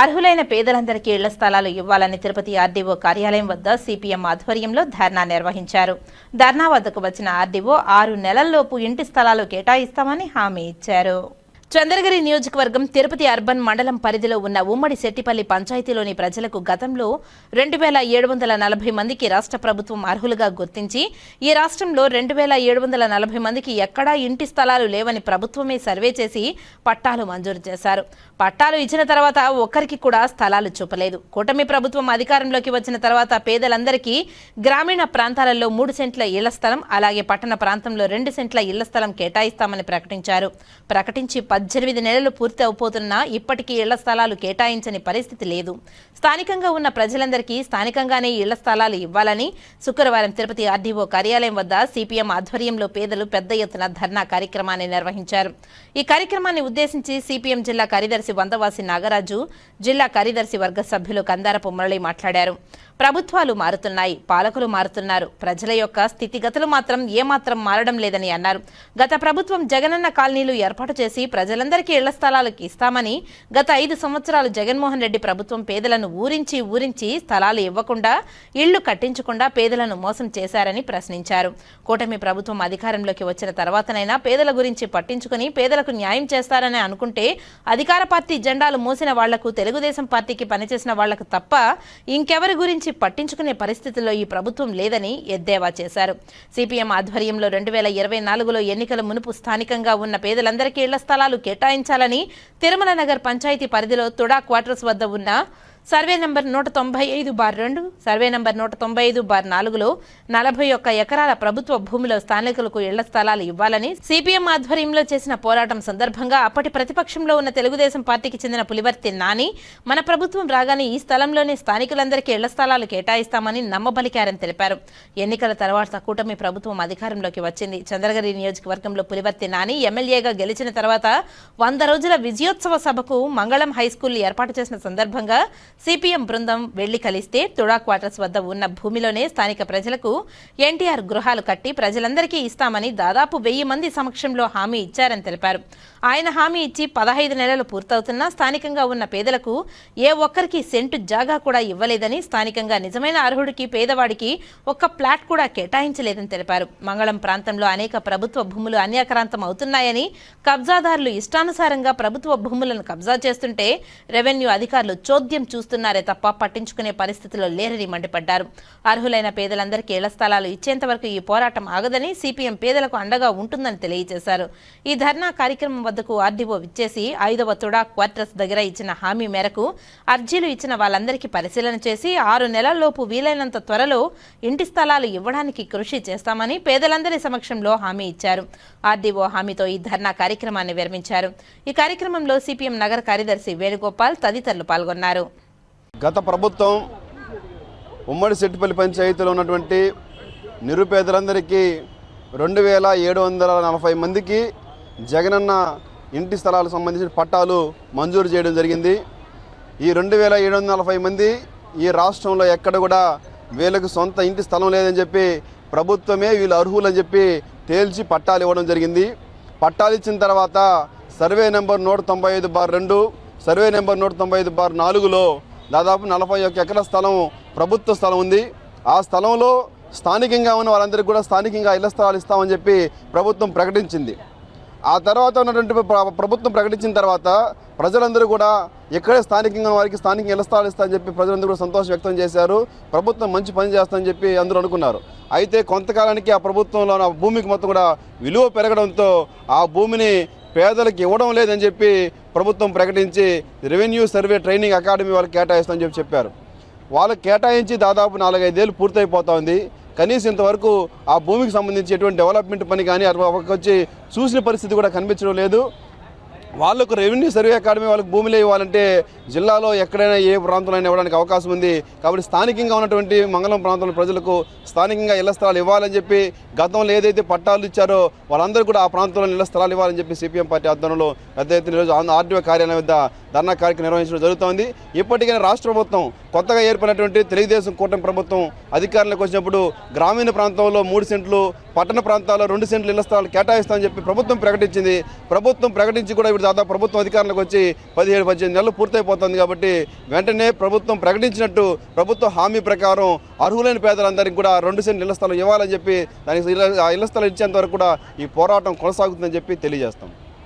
అర్హులైన పేదలందరికీ ఇళ్ళ స్థలాలు ఇవ్వాలని తిరుపతి ఆర్డీఓ కార్యాలయం వద్ద సిపిఎం ఆధ్వర్యంలో ధర్నా నిర్వహించారు. ధర్నా వద్దకు వచ్చిన ఆర్డీఓ ఆరు నెలల్లోపు ఇంటి స్థలాలు కేటాయిస్తామని హామీ ఇచ్చారు. చంద్రగిరి నియోజకవర్గం తిరుపతి అర్బన్ మండలం పరిధిలో ఉన్న ఉమ్మడి శెట్టిపల్లి పంచాయతీలోని ప్రజలకు గతంలో రెండు వేల ఏడు వందల నలభై మందికి రాష్ట్ర ప్రభుత్వం అర్హులుగా గుర్తించి ఈ రాష్ట్రంలో రెండు వేల ఏడు వందల నలభై మందికి ఎక్కడా ఇంటి స్థలాలు లేవని ప్రభుత్వమే సర్వే చేసి పట్టాలు మంజూరు చేశారు. పట్టాలు ఇచ్చిన తర్వాత ఒక్కరికి కూడా స్థలాలు చూపలేదు. కూటమి ప్రభుత్వం అధికారంలోకి వచ్చిన తర్వాత పేదలందరికీ గ్రామీణ ప్రాంతాలలో మూడు సెంట్ల ఇళ్ళ స్థలం అలాగే పట్టణ ప్రాంతంలో రెండు సెంట్ల ఇళ్ళ స్థలం కేటాయిస్తామని ప్రకటించారు. ప్రకటించి పద్దెనిమిది నెలలు పూర్తి అయిపోతున్నా ఇప్పటికీ ఇళ్ళ స్థలాలు కేటాయించని పరిస్థితి లేదు. స్థానికంగా ఉన్న ప్రజలందరికీ స్థానికంగానే ఇళ్ళ స్థలాలు ఇవ్వాలని శుక్రవారం తిరుపతి ఆర్డీఓ కార్యాలయం వద్ద సిపిఎం ఆధ్వర్యంలో పేదలు పెద్ద ఎత్తున ధర్నా కార్యక్రమాన్ని నిర్వహించారు. ఈ కార్యక్రమాన్ని ఉద్దేశించి సిపిఎం జిల్లా కార్యదర్శి వందవాసి నాగరాజు జిల్లా కార్యదర్శి వర్గ సభ్యులు కందారపు మురళి మాట్లాడారు. ప్రభుత్వాలు మారుతున్నాయి పాలకులు మారుతున్నారు. ప్రజల యొక్క స్థితిగతులు మాత్రం ఏమాత్రం మారడం లేదని అన్నారు. గత ప్రభుత్వం జగనన్న కాలనీలు ఏర్పాటు చేసి ప్రజలందరికీ ఇళ్ళ స్థలాలకు ఇస్తామని గత ఐదు సంవత్సరాలు జగన్మోహన్ రెడ్డి ప్రభుత్వం పేదలను ఊరించి ఊరించి స్థలాలు ఇవ్వకుండా ఇళ్ళు కట్టించకుండా పేదలను మోసం చేశారని ప్రశ్నించారు. కూటమి ప్రభుత్వం అధికారంలోకి వచ్చిన తర్వాతనైనా పేదల గురించి పట్టించుకుని పేదలకు న్యాయం చేస్తారని అనుకుంటే అధికార పార్టీ జెండాలు మోసిన వాళ్ళకు తెలుగుదేశం పార్టీకి పనిచేసిన వాళ్ళకు తప్ప ఇంకెవరి గురించి పట్టించుకునే పరిస్థితుల్లో ఈ ప్రభుత్వం లేదని ఎద్దేవా చేశారు. సిపిఎం ఆధ్వర్యంలో రెండు వేల ఇరవై నాలుగులో ఎన్నికల మునుపు స్థానికంగా ఉన్న పేదలందరికీ ఇళ్ళ స్థలాలు కేటాయించాలని తిరుమల నగర్ పంచాయతీ పరిధిలో తుడా క్వార్టర్స్ వద్ద ఉన్న సర్వే నంబర్ నూట తొంభై ఐదు బార్ రెండు సర్వే నంబర్ నూట తొంభై ఐదు బార్ నాలుగులో నలభై ఒక్క ఎకరాల ప్రభుత్వ భూమిలో స్థానికులకు ఇళ్ళ స్థలాలు ఇవ్వాలని సిపిఎం ఆధ్వర్యంలో చేసిన పోరాటం సందర్భంగా అప్పటి ప్రతిపక్షంలో ఉన్న తెలుగుదేశం పార్టీకి చెందిన పులివర్తి నాని మన ప్రభుత్వం రాగానే ఈ స్థలంలోనే స్థానికులందరికీ ఇళ్ళ స్థలాలు కేటాయిస్తామని నమ్మబలికారని తెలిపారు. ఎన్నికల తర్వాత కూటమి ప్రభుత్వం అధికారంలోకి వచ్చింది. చంద్రగిరి నియోజకవర్గంలో పులివర్తి నాని ఎమ్మెల్యేగా గెలిచిన తర్వాత వంద రోజుల విజయోత్సవ సభకు మంగళం హైస్కూల్ ఏర్పాటు చేసిన సందర్భంగా సిపిఎం బృందం వెళ్ళి కలిస్తే తుడా క్వార్టర్స్ వద్ద ఉన్న భూమిలోనే స్థానిక ప్రజలకు ఎన్టీఆర్ గృహాలు కట్టి ప్రజలందరికీ ఇస్తామని దాదాపు వెయ్యి మంది సమక్షంలో హామీ ఇచ్చారని తెలిపారు. ఆయన హామీ ఇచ్చి పదహైదు నెలలు పూర్తవుతున్నా స్థానికంగా ఉన్న పేదలకు ఏ ఒక్కరికి సెంటు జాగా కూడా ఇవ్వలేదని స్థానికంగా నిజమైన అర్హుడికి పేదవాడికి ఒక్క ప్లాట్ కూడా కేటాయించలేదని తెలిపారు. మంగళం ప్రాంతంలో అనేక ప్రభుత్వ భూములు అన్యాక్రాంతం అవుతున్నాయని కబ్జాదారులు ఇష్టానుసారంగా ప్రభుత్వ భూములను కబ్జా చేస్తుంటే రెవెన్యూ అధికారులు చోద్యం చూస్తున్నారే తప్ప పట్టించుకునే పరిస్థితిలో లేరని మండిపడ్డారు. అర్హులైన పేదలందరికీ ఇళ్ళ స్థలాలు ఇచ్చేంతవరకు ఈ పోరాటం ఆగదని సిపిఎం పేదలకు అండగా ఉంటుందని తెలియజేశారు. ఈ ధర్నా కార్యక్రమం వద్దకు ఆర్డీఓ విచ్చేసి ఐదవ తుడా క్వార్టర్స్ దగ్గర ఇచ్చిన హామీ మేరకు అర్జీలు ఇచ్చిన వాళ్ళందరికీ పరిశీలన చేసి ఆరు నెలల్లోపు వీలైనంత త్వరలో ఇంటి స్థలాలు ఇవ్వడానికి కృషి చేస్తామని పేదలందరి సమక్షంలో హామీ ఇచ్చారు. ఆర్డీఓ హామీతో ఈ ధర్నా కార్యక్రమాన్ని విరమించారు. ఈ కార్యక్రమంలో సిపిఎం నగర కార్యదర్శి వేణుగోపాల్ తదితరులు పాల్గొన్నారు. గత ప్రభుత్వం ఉమ్మడి సెట్టిపల్లి పంచాయతీలో ఉన్నటువంటి నిరుపేదలందరికీ రెండు వేల ఏడు వందల నలభై మందికి జగనన్న ఇంటి స్థలాలకు సంబంధించిన పట్టాలు మంజూరు చేయడం జరిగింది. ఈ రెండు వేల ఏడు వందల నలభై మంది ఈ రాష్ట్రంలో ఎక్కడ కూడా వీళ్ళకి సొంత ఇంటి స్థలం లేదని చెప్పి ప్రభుత్వమే వీళ్ళు అర్హులని చెప్పి తేల్చి పట్టాలు ఇవ్వడం జరిగింది. పట్టాలు ఇచ్చిన తర్వాత సర్వే నెంబర్ నూట తొంభై ఐదు బార్ రెండు సర్వే నెంబర్ నూట తొంభై ఐదు బార్ నాలుగులో దాదాపు నలభై ఒక్క ఎకరాల స్థలం ప్రభుత్వ స్థలం ఉంది. ఆ స్థలంలో స్థానికంగా ఉన్న వాళ్ళందరికీ కూడా స్థానికంగా ఇళ్ళ స్థలాలు ఇస్తామని చెప్పి ప్రభుత్వం ప్రకటించింది. ఆ తర్వాత ఉన్నటువంటి ప్రభుత్వం ప్రకటించిన తర్వాత ప్రజలందరూ కూడా ఎక్కడే స్థానికంగా ఉన్న వారికి స్థానిక ఇళ్ళ స్థలాలు ఇస్తామని చెప్పి ప్రజలందరూ కూడా సంతోషం వ్యక్తం చేశారు. ప్రభుత్వం మంచి పని చేస్తామని చెప్పి అందరూ అనుకున్నారు. అయితే కొంతకాలానికి ఆ ప్రభుత్వంలో భూమికి మొత్తం కూడా విలువ పెరగడంతో ఆ భూమిని పేదలకు ఇవ్వడం లేదని చెప్పి ప్రభుత్వం ప్రకటించి రెవెన్యూ సర్వే ట్రైనింగ్ అకాడమీ వాళ్ళకి కేటాయిస్తామని చెప్పి చెప్పారు. వాళ్ళకి కేటాయించి దాదాపు నాలుగైదేళ్ళు పూర్తయిపోతుంది. కనీసం ఇంతవరకు ఆ భూమికి సంబంధించి ఎటువంటి డెవలప్మెంట్ పని కానీ అక్కడికి వచ్చి చూసిన పరిస్థితి కూడా కనిపించడం లేదు. వాళ్ళకు రెవెన్యూ సర్వే అకాడమీ వాళ్ళకి భూమిలో ఇవ్వాలంటే జిల్లాలో ఎక్కడైనా ఏ ప్రాంతంలో ఇవ్వడానికి అవకాశం ఉంది. కాబట్టి స్థానికంగా ఉన్నటువంటి మంగళం ప్రాంతంలో ప్రజలకు స్థానికంగా ఇళ్ళ స్థలాలు ఇవ్వాలని చెప్పి గతంలో ఏదైతే పట్టాలు ఇచ్చారో వాళ్ళందరూ కూడా ఆ ప్రాంతంలో ఇళ్ళ స్థలాలు ఇవ్వాలని చెప్పి సిపిఎం పార్టీ ఆధ్వర్యంలో పెద్ద ఎత్తున ఈరోజు ఆర్డీఓ కార్యాలయం వద్ద ధర్నా కార్యక్రమం నిర్వహించడం జరుగుతోంది. ఇప్పటికైనా రాష్ట్ర ప్రభుత్వం కొత్తగా ఏర్పడినటువంటి తెలుగుదేశం కూటమి ప్రభుత్వం అధికారంలోకి వచ్చినప్పుడు గ్రామీణ ప్రాంతంలో మూడు సెంట్లు పట్టణ ప్రాంతాల్లో రెండు సెంట్లు ఇళ్ళ స్థలాలు కేటాయిస్తామని చెప్పి ప్రభుత్వం ప్రకటించింది. ప్రభుత్వం ప్రకటించి కూడా ఇప్పుడు దాదాపు ప్రభుత్వం అధికారంలోకి వచ్చి పదిహేడు పద్దెనిమిది నెలలు పూర్తయిపోతుంది కాబట్టి వెంటనే ప్రభుత్వం ప్రకటించినట్టు ప్రభుత్వ హామీ ప్రకారం అర్హులైన పేదలందరికీ కూడా రెండు సెంట్లు ఇళ్ళ స్థలం ఇవ్వాలని చెప్పి దానికి ఇళ్ళ- స్థలం ఇచ్చేంత వరకు కూడా ఈ పోరాటం కొనసాగుతుందని చెప్పి తెలియజేస్తాం.